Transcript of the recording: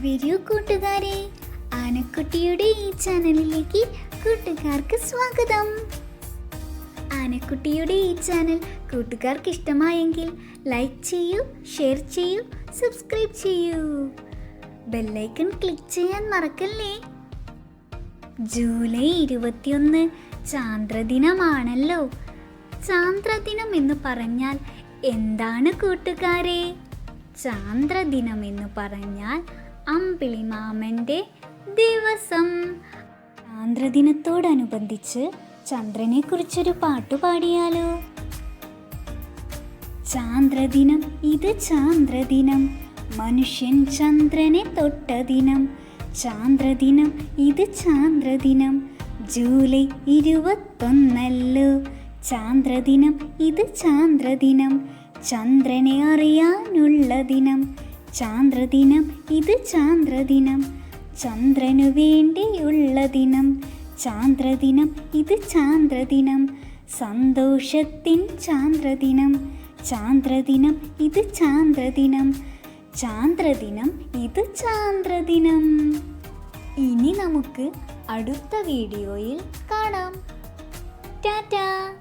വരൂ കൂട്ടുകാരെ. ആനക്കുട്ടിയുടെ ഈ ചാനലിലേക്ക് കൂട്ടുകാർക്ക് സ്വാഗതം. ആനക്കുട്ടിയുടെ ഈ ചാനൽ കൂട്ടുകാർക്ക് ഇഷ്ടമായെങ്കിൽ ലൈക്ക് ചെയ്യൂ ഷെയർ ചെയ്യൂ സബ്സ്ക്രൈബ് ചെയ്യൂ. ബെല്ലൈക്കൺ ക്ലിക്ക് ചെയ്യാൻ മറക്കല്ലേ? ജൂലൈ ഇരുപത്തിയൊന്ന് ചാന്ദ്രദിനമാണല്ലോ. ചാന്ദ്രദിനം എന്ന് പറഞ്ഞാൽ എന്താണ് കൂട്ടുകാരെ? ചാന്ദ്രദിനം എന്ന് പറഞ്ഞാൽ അമ്പിളിമാമന്റെ ദിവസം. ചാന്ദ്രദിനത്തോടനുബന്ധിച്ച് ചന്ദ്രനെ കുറിച്ചൊരു പാട്ട് പാടിയാലോ? ചാന്ദ്രദിനം ഇത് ചാന്ദ്രദിനം. മനുഷ്യൻ ചന്ദ്രനെ തൊട്ട ദിനം ചാന്ദ്രദിനം ഇത് ചാന്ദ്രദിനം. ജൂലൈ ഇരുപത്തൊന്നല്ലോ. ചാന്ദ്രദിനം ഇത് ചാന്ദ്രദിനം. ചന്ദ്രനെ അറിയാനുള്ള ദിനം ചാന്ദ്രദിനം ഇത് ചാന്ദ്രദിനം. ചന്ദ്രനു വേണ്ടിയുള്ള ദിനം ചാന്ദ്രദിനം ഇത് ചാന്ദ്രദിനം. സന്തോഷത്തിൻ ചാന്ദ്രദിനം ചാന്ദ്രദിനം ഇത് ചാന്ദ്രദിനം. ചാന്ദ്രദിനം ഇത് ചാന്ദ്രദിനം. ഇനി നമുക്ക് അടുത്ത വീഡിയോയിൽ കാണാം. ടാറ്റാ!